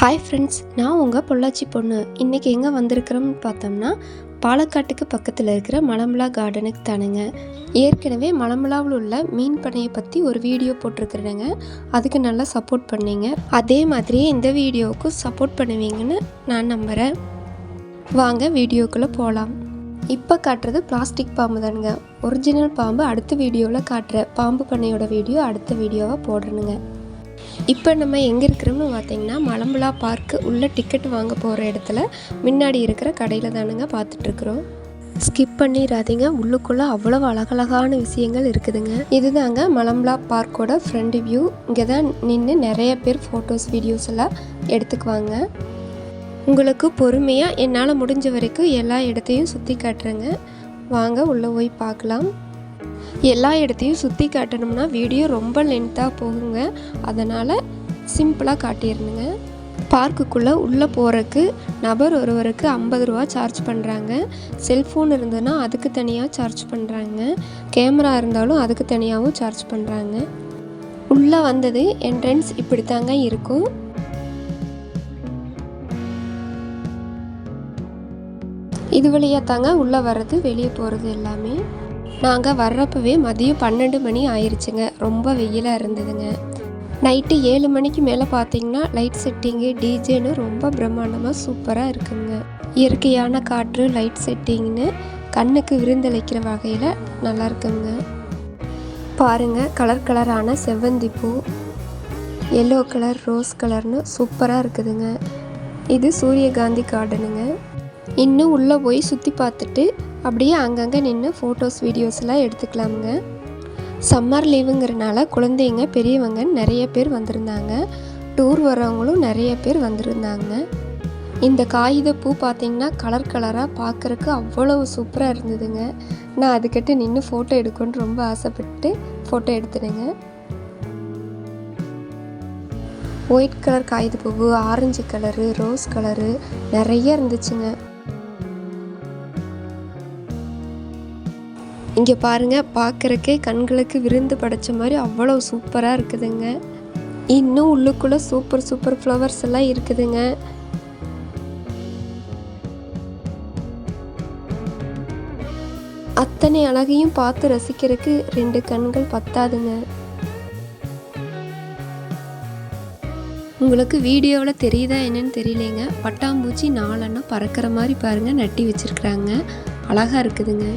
Hi friends நான் உங்கள் பொள்ளாச்சி பொண்ணு. இன்றைக்கி எங்கே வந்திருக்கிறோம்னு பார்த்தோம்னா பாலக்காட்டுக்கு பக்கத்தில் இருக்கிற மலம்புலா கார்டனுக்கு தானுங்க. ஏற்கனவே மலம்பலாவில் உள்ள மீன் பண்ணையை பற்றி ஒரு வீடியோ போட்டிருக்கிறேங்க. அதுக்கு நல்லா சப்போர்ட் பண்ணீங்க. அதே மாதிரியே இந்த வீடியோவுக்கும் சப்போர்ட் பண்ணுவீங்கன்னு நான் நம்புகிறேன் வாங்க வீடியோக்குள்ளே போகலாம் இப்போ காட்டுறது பிளாஸ்டிக் பாம்பு தானுங்க. ஒரிஜினல் பாம்பு அடுத்த வீடியோவில் காட்டுற பாம்பு பண்ணையோட வீடியோ அடுத்த வீடியோவாக போடுறேனுங்க இப்போ நம்ம எங்கே இருக்கிறோம்னு பார்த்தீங்கன்னா மலம்பலா பார்க்கு உள்ள டிக்கெட் வாங்க போகிற இடத்துல முன்னாடி இருக்கிற கடையில் தானுங்க பார்த்துட்ருக்குறோம். ஸ்கிப் பண்ணிடாதீங்க. உள்ளுக்குள்ளே அவ்வளோ அழகழகான விஷயங்கள் இருக்குதுங்க. இதுதாங்க மலம்பலா பார்க்கோட ஃப்ரண்ட் வியூ இங்கே தான் நின்று நிறைய பேர் ஃபோட்டோஸ் வீடியோஸ் எல்லாம் எடுத்துக்குவாங்க. உங்களுக்கு பொறுமையாக என்னால் முடிஞ்ச வரைக்கும் எல்லா இடத்தையும் சுற்றி காட்டுறேங்க. வாங்க உள்ளே போய் பார்க்கலாம். எல்லா இடத்தையும் சுற்றி காட்டணும்னா வீடியோ ரொம்ப லென்த்தாக போகுங்க. அதனால் சிம்பிளாக காட்டிடணுங்க பார்க்குக்குள்ளே உள்ளே போகிறக்கு நபர் ஒருவருக்கு ஐம்பது ரூபா சார்ஜ் பண்ணுறாங்க செல்ஃபோன் இருந்ததுன்னா அதுக்கு தனியாக சார்ஜ் பண்ணுறாங்க கேமரா இருந்தாலும் அதுக்கு தனியாகவும் சார்ஜ் பண்ணுறாங்க உள்ளே வந்தது என்ட்ரன்ஸ் இப்படி தாங்க இருக்கும். இது வழியாக தாங்க உள்ளே வர்றது வெளியே போகிறது எல்லாமே. நாங்கள் வர்றப்பவே மதியம் பன்னெண்டு மணி ஆயிடுச்சுங்க ரொம்ப வெயிலாக இருந்ததுங்க. நைட்டு ஏழு மணிக்கு மேலே பார்த்தீங்கன்னா லைட் செட்டிங்கு டிஜேன்னு ரொம்ப பிரம்மாண்டமாக சூப்பராக இருக்குங்க. இயற்கையான காற்று லைட் செட்டிங்னு கண்ணுக்கு விருந்தளிக்கிற வகையில் நல்லா இருக்குங்க. பாருங்கள் கலர் கலரான செவ்வந்தி பூ எல்லோ கலர் ரோஸ் கலர்னு சூப்பராக இருக்குதுங்க. இது சூரியகாந்தி கார்டனுங்க இன்னும் உள்ளே போய் சுற்றி பார்த்துட்டு அப்படியே அங்கங்கே நின்று ஃபோட்டோஸ் வீடியோஸ்லாம் எடுத்துக்கலாமுங்க. சம்மர் லீவுங்கிறனால குழந்தைங்க பெரியவங்க நிறைய பேர் வந்திருந்தாங்க. டூர் வரவங்களும் நிறைய பேர் வந்திருந்தாங்க. இந்த காகித பூ பார்த்தீங்கன்னா கலர் கலராக பார்க்குறக்கு அவ்வளவு சூப்பராக இருந்ததுங்க. நான் அதுக்கிட்ட நின்று ஃபோட்டோ எடுக்கணும்னு ரொம்ப ஆசைப்பட்டு ஃபோட்டோ எடுத்துனேங்க. ஒயிட் கலர் காகித பூவு ஆரஞ்சு கலரு ரோஸ் கலரு நிறைய இருந்துச்சுங்க. இங்கே பாருங்கள் பார்க்குறக்கே கண்களுக்கு விருந்து படைச்ச மாதிரி அவ்வளோ சூப்பராக இருக்குதுங்க. இன்னும் உள்ளுக்குள்ளே சூப்பர் சூப்பர் ஃப்ளவர்ஸ் எல்லாம் இருக்குதுங்க. அத்தனை அழகையும் பார்த்து ரசிக்கிறதுக்கு ரெண்டு கண்கள் பத்தாதுங்க. உங்களுக்கு வீடியோவில் தெரியுதா என்னன்னு தெரியலேங்க. பட்டாம்பூச்சி நாலன்னா பறக்கிற மாதிரி பாருங்கள் நட்டி வச்சுருக்குறாங்க. அழகாக இருக்குதுங்க.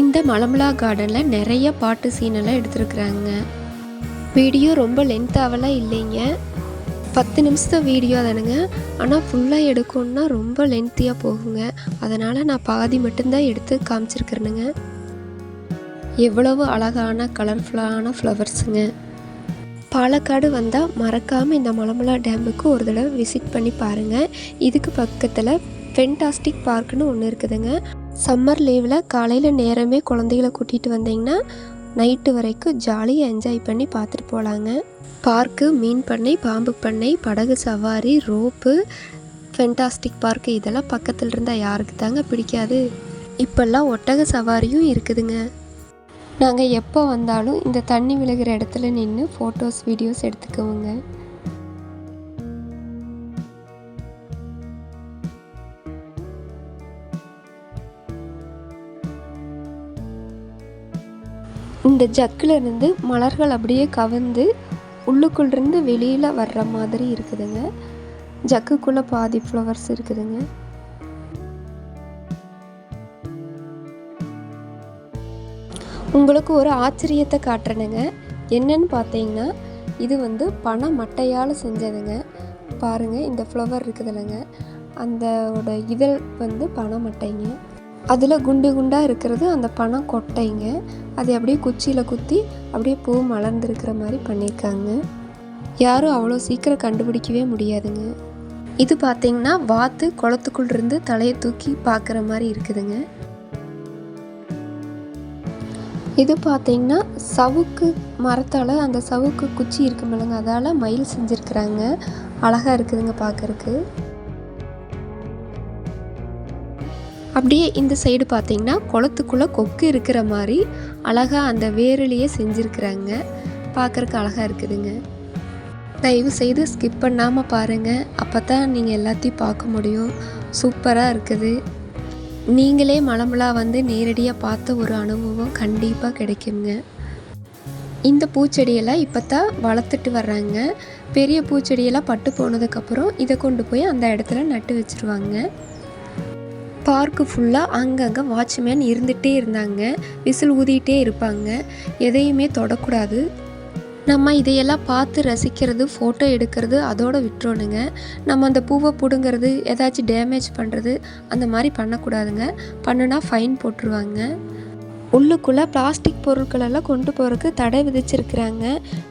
இந்த மலமலா கார்டனில் நிறைய பாட்டு சீனெல்லாம் எடுத்துருக்குறாங்க. வீடியோ ரொம்ப லென்த்தாவெல்லாம் இல்லைங்க. பத்து நிமிஷத்து வீடியோ தானுங்க. ஆனால் ஃபுல்லாக எடுக்கணுன்னா ரொம்ப லென்த்தியாக போகுங்க. அதனால் நான் பாதி மட்டும்தான் எடுத்து காமிச்சிருக்கிறேனுங்க. எவ்வளவு அழகான கலர்ஃபுல்லான ஃப்ளவர்ஸுங்க பாலக்காடு வந்தால் மறக்காமல் இந்த மலமலா டேமுக்கு ஒரு தடவை விசிட் பண்ணி பாருங்கள் இதுக்கு பக்கத்தில் ஃபென்டாஸ்டிக் பார்க்குன்னு ஒன்று இருக்குதுங்க. சம்மர் லீவில் காலையில் நேரமே குழந்தைகளை கூட்டிகிட்டு வந்தீங்கன்னா நைட்டு வரைக்கும் ஜாலியாக என்ஜாய் பண்ணி பார்த்துட்டு போகலாங்க பார்க்கு மீன் பண்ணை பாம்பு பண்ணை படகு சவாரி ரோப்பு ஃபென்டாஸ்டிக் பார்க்கு இதெல்லாம் பக்கத்தில் இருந்தால் யாருக்கு தாங்க பிடிக்காது. இப்போல்லாம் ஒட்டக சவாரியும் இருக்குதுங்க. நாங்கள் எப்போ வந்தாலும் இந்த தண்ணி விழுகிற இடத்துல நின்று ஃபோட்டோஸ் வீடியோஸ் எடுத்துக்குவோங்க. இந்த ஜக்கில் இருந்து மலர்கள் அப்படியே கவர்ந்து உள்ளுக்குள்ளிருந்து வெளியில் வர்ற மாதிரி இருக்குதுங்க. ஜக்குக்குள்ளே பாதி ஃப்ளவர்ஸ் இருக்குதுங்க. உங்களுக்கு ஒரு ஆச்சரியத்தை காட்டுறேனுங்க. என்னன்னு பார்த்தீங்கன்னா இது வந்து பனை மட்டையால் செஞ்சதுங்க. பாருங்கள் இந்த ஃப்ளவர் இருக்குதுல்லங்க அந்தோட இதழ் வந்து பனை மட்டைங்க. அதில் குண்டு குண்டாக இருக்கிறது அந்த பணம் கொட்டைங்க. அதை அப்படியே குச்சியில் குத்தி அப்படியே பூ மலர்ந்துருக்கிற மாதிரி பண்ணியிருக்காங்க. யாரும் அவ்வளோ சீக்கிரம் கண்டுபிடிக்கவே முடியாதுங்க. இது பார்த்தீங்கன்னா வாத்து குளத்துக்குள் இருந்து தலையை தூக்கி பார்க்குற மாதிரி இருக்குதுங்க. இது பார்த்தீங்கன்னா சவுக்கு மரத்தால் அந்த சவுக்கு குச்சி இருக்குமில்லங்க அதால் மயில் செஞ்சுருக்குறாங்க. அழகாக இருக்குதுங்க பார்க்குறக்கு அப்படியே இந்த சைடு பார்த்தீங்கன்னா குளத்துக்குள்ளே கொக்கு இருக்கிற மாதிரி அழகாக அந்த வேரிலேயே செஞ்சுருக்குறாங்க. பார்க்குறக்கு அழகாக இருக்குதுங்க. தயவு செய்து ஸ்கிப் பண்ணாமல் பாருங்கள் அப்போ தான் நீங்கள் எல்லாத்தையும் பார்க்க முடியும். சூப்பராக இருக்குது. நீங்களே மலமலா வந்து நேரடியாக பார்த்த ஒரு அனுபவம் கண்டிப்பாக கிடைக்குங்க. இந்த பூச்செடியெல்லாம் இப்போ தான் வளர்த்துட்டு வர்றாங்க. பெரிய பூச்செடியெல்லாம் பட்டு போனதுக்கப்புறம் இதை கொண்டு போய் அந்த இடத்துல நட்டு வச்சுருவாங்க. பார்க்கு ஃபுல்லாக அங்கங்கே வாட்ச்மேன் இருந்துகிட்டே இருந்தாங்க. விசில் ஊதிகிட்டே இருப்பாங்க. எதையுமே தொடக்கூடாது. நம்ம இதையெல்லாம் பார்த்து ரசிக்கிறது ஃபோட்டோ எடுக்கிறது அதோட விட்டுறோனுங்க நம்ம அந்த பூவை பிடுங்கிறது ஏதாச்சும் டேமேஜ் பண்ணுறது அந்த மாதிரி பண்ணக்கூடாதுங்க. பண்ணுனா ஃபைன் போட்டுருவாங்க. உள்ளுக்குள்ளே பிளாஸ்டிக் பொருட்களெல்லாம் கொண்டு போகிறதுக்கு தடை விதிச்சிருக்கிறாங்க.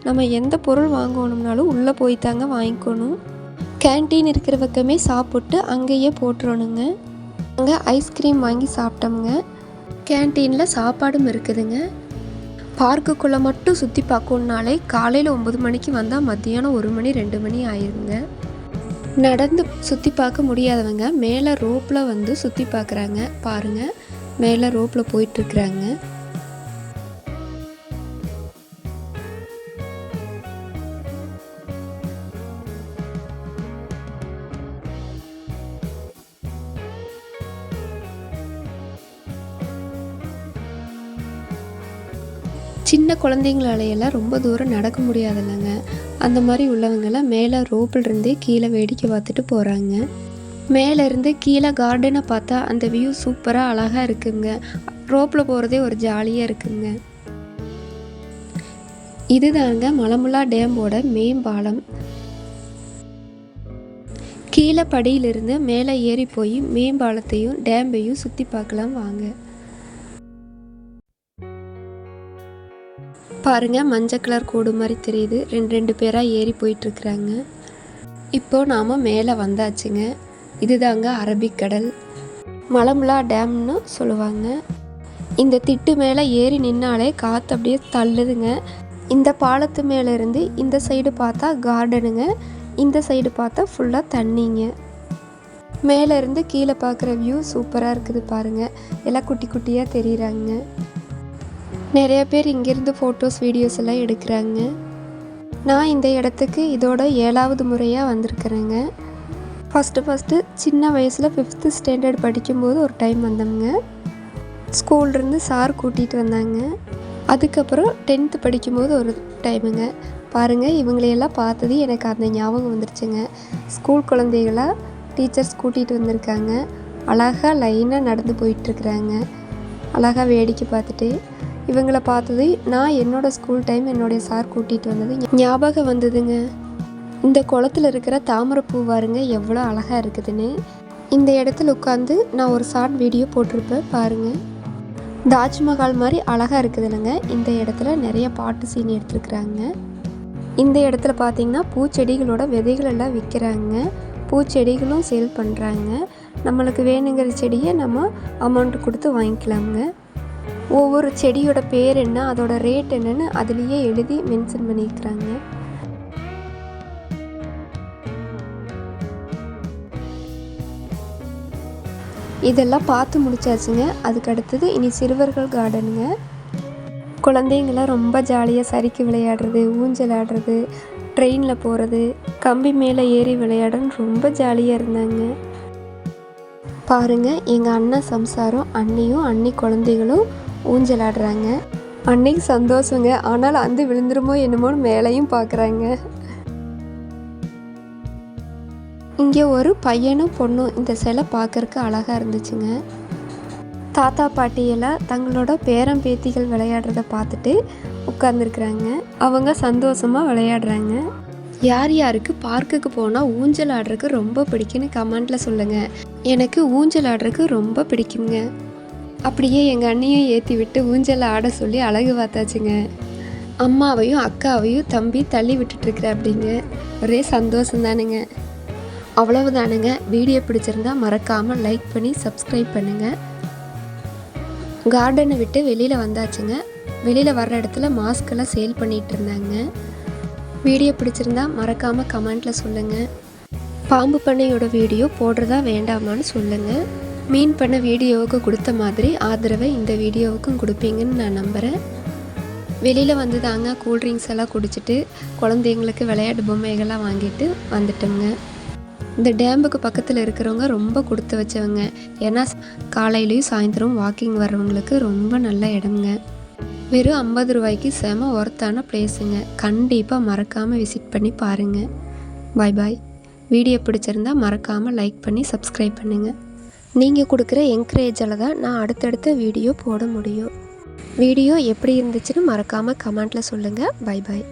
நம்ம எந்த பொருள் வாங்கணும்னாலும் உள்ளே போய் தாங்க வாங்கிக்கணும். கேன்டீன் இருக்கிற பக்கமே சாப்பிட்டு அங்கேயே போட்டுறணுங்க. அங்கே ஐஸ்கிரீம் வாங்கி சாப்பிட்டோம்ங்க. கேன்டீனில் சாப்பாடும் இருக்குதுங்க. பார்க்குக்குள்ளே மட்டும் சுற்றி பார்க்கணுன்னாலே காலையில் ஒம்பது மணிக்கு வந்தால் மத்தியானம் ஒரு மணி ரெண்டு மணி ஆயிருங்க. நடந்து சுற்றி பார்க்க முடியாதவங்க மேலே ரோப்பில் வந்து சுற்றி பார்க்குறாங்க. பாருங்கள் மேலே ரோப்பில் போயிட்டுருக்குறாங்க சின்ன குழந்தைங்களாலையெல்லாம் ரொம்ப தூரம் நடக்க முடியாதுல்லங்க. அந்த மாதிரி உள்ளவங்கெல்லாம் மேலே ரோப்பில் இருந்தே கீழே வேடிக்கை பார்த்துட்டு போகிறாங்க மேலேருந்து கீழே கார்டனை பார்த்தா அந்த வியூ சூப்பராக அழகாக இருக்குங்க. ரோப்பில் போகிறதே ஒரு ஜாலியாக இருக்குங்க. இதுதாங்க மலமுலா டேமோட மேம்பாலம் கீழே படியிலிருந்து மேலே ஏறி போய் மேம்பாலத்தையும் டேம்பையும் சுற்றி பார்க்கலாம் வாங்க. பாருங்க மஞ்சள் கலர் கோடு மாதிரி தெரியுது. ரெண்டு ரெண்டு பேராக ஏறி போயிட்டுருக்குறாங்க. இப்போது நாம் மேலே வந்தாச்சுங்க. இதுதாங்க அரபிக்கடல் மலமுலா டேம்னு சொல்லுவாங்க. இந்த திட்டு மேலே ஏறி நின்னாலே காற்று அப்படியே தள்ளுதுங்க. இந்த பாலத்து மேலேருந்து இந்த சைடு பார்த்தா கார்டனுங்க இந்த சைடு பார்த்தா ஃபுல்லாக தண்ணிங்க. மேலேருந்து கீழே பார்க்குற வியூ சூப்பராக இருக்குது பாருங்கள் எல்லாம் குட்டி குட்டியாக தெரியுறாங்க. நிறைய பேர் இங்கேருந்து ஃபோட்டோஸ் வீடியோஸ் எல்லாம் எடுக்கிறாங்க. நான் இந்த இடத்துக்கு இதோட ஏழாவது முறையாக வந்திருக்கிறேங்க. ஃபஸ்ட்டு ஃபஸ்ட்டு சின்ன வயசில் ஃபிஃப்த்து ஸ்டாண்டர்ட் படிக்கும்போது ஒரு டைம் வந்தோம்ங்க. ஸ்கூல்லேருந்து சார் கூட்டிகிட்டு வந்தாங்க. அதுக்கப்புறம் டென்த்து படிக்கும்போது ஒரு டைமுங்க பாருங்கள் இவங்களையெல்லாம் பார்த்தது எனக்கு அந்த ஞாபகம் வந்துருச்சுங்க. ஸ்கூல் குழந்தைகளாக டீச்சர்ஸ் கூட்டிகிட்டு வந்திருக்காங்க. அழகாக லைனாக நடந்து போயிட்டுருக்குறாங்க அழகாக வேடிக்கை பார்த்துட்டு இவங்களை பார்த்தது நான் என்னோடய ஸ்கூல் டைம் என்னுடைய சார் கூட்டிகிட்டு வந்தது. ஞாபகம் வந்ததுங்க. இந்த குளத்துல இருக்கிற தாமரைப்பூ பாருங்க எவ்வளோ அழகாக இருக்குதுன்னு. இந்த இடத்துல உட்காந்து நான் ஒரு ஷார்ட் வீடியோ போட்டிருப்பேன் பாருங்கள் தாஜ்மஹால் மாதிரி அழகாக இருக்குது இல்லைங்க இந்த இடத்துல நிறைய பாட்டு சீன் எடுத்துருக்குறாங்க. இந்த இடத்துல பார்த்தீங்கன்னா பூச்செடிகளோட விதைகள் எல்லாம் விற்கிறாங்க பூச்செடிகளும் சேல் பண்ணுறாங்க நம்மளுக்கு வேணுங்கிற செடியை நம்ம அமௌண்ட் கொடுத்து வாங்கிக்கலாங்க ஒவ்வொரு செடியோட பேர் என்ன அதோட ரேட் என்னன்னு அதுலேயே எழுதி மென்ஷன் பண்ணியிருக்கிறாங்க. இதெல்லாம் பார்த்து முடிச்சாச்சுங்க. அதுக்கு அடுத்தது இனி சிறுவர்கள் கார்டனுங்க குழந்தைங்களாம் ரொம்ப ஜாலியாக சறுக்கி விளையாடுறது ஊஞ்சல் ஆடுறது ட்ரெயினில் போகிறது கம்பி மேலே ஏறி விளையாடுன்னு ரொம்ப ஜாலியாக இருந்தாங்க. பாருங்கள் எங்கள் அண்ணன் சம்சாரம் அண்ணியும் அண்ணி குழந்தைகளும் ஊஞ்சல் ஆடுறாங்க அன்னைக்கு சந்தோஷங்க. ஆனால் அந்த விழுந்துருமோ என்னமோன்னு மேலேயும் பார்க்குறாங்க. இங்கே ஒரு பையனும் பொண்ணும் இந்த சிலை பார்க்கறக்கு அழகாக இருந்துச்சுங்க. தாத்தா பாட்டியெல்லாம் தங்களோட பேரம் பேத்திகள் விளையாடுறத பார்த்துட்டு உட்காந்துருக்குறாங்க அவங்க சந்தோஷமாக விளையாடுறாங்க. யார் யாருக்கு பார்க்குக்கு போனால் ஊஞ்சல் ஆடுறதுக்கு ரொம்ப பிடிக்குன்னு கமெண்ட்டில் சொல்லுங்கள் எனக்கு ஊஞ்சல் ஆடுறதுக்கு ரொம்ப பிடிக்குங்க அப்படியே எங்கள் அண்ணியை ஏற்றி விட்டு ஊஞ்சல் ஆட சொல்லி அழகு பார்த்தாச்சுங்க. அம்மாவையும் அக்காவையும் தம்பி தள்ளி விட்டுட்டுருக்குற அப்படிங்க. ஒரே சந்தோஷம் தானுங்க அவ்வளவுதானுங்க. வீடியோ பிடிச்சிருந்தா மறக்காமல் லைக் பண்ணி சப்ஸ்கிரைப் பண்ணுங்கள் கார்டனை விட்டு வெளியில் வந்தாச்சுங்க. வெளியில் வர்ற இடத்துல மாஸ்கெல்லாம் சேல் பண்ணிகிட்டு இருந்தாங்க. வீடியோ பிடிச்சிருந்தா மறக்காமல் கமெண்ட்டில் சொல்லுங்கள் பாம்பு பண்ணையோட வீடியோ போடுறதா வேண்டாமான்னு சொல்லுங்கள் மீன் பண்ண வீடியோவுக்கு கொடுத்த மாதிரி ஆதரவை இந்த வீடியோவுக்கும் கொடுப்பீங்கன்னு நான் நம்புகிறேன் வெளியில் வந்து தாங்க கூல்ட்ரிங்க்ஸ் எல்லாம் குடிச்சிட்டு குழந்தைங்களுக்கு விளையாட்டு பொம்மைகள்லாம் வாங்கிட்டு வந்துட்டோங்க. இந்த டேமுக்கு பக்கத்தில் இருக்கிறவங்க ரொம்ப கொடுத்து வச்சவங்க. ஏன்னா காலையிலையும் சாயந்தரம் வாக்கிங் வர்றவங்களுக்கு ரொம்ப நல்ல இடம்ங்க. வெறும் ஐம்பது ரூபாய்க்கு செம ஒர்த்தான பிளேஸுங்க கண்டிப்பாக மறக்காமல் விசிட் பண்ணி பாருங்கள் பாய் பாய் வீடியோ பிடிச்சிருந்தா மறக்காமல் லைக் பண்ணி சப்ஸ்கிரைப் பண்ணுங்கள் நீங்கள் கொடுக்குற என்கரேஜில் தான் நான் அடுத்தடுத்த வீடியோ போட முடியும். வீடியோ எப்படி இருந்துச்சுன்னு மறக்காமல் கமெண்ட்டில் சொல்லுங்கள் பை பாய்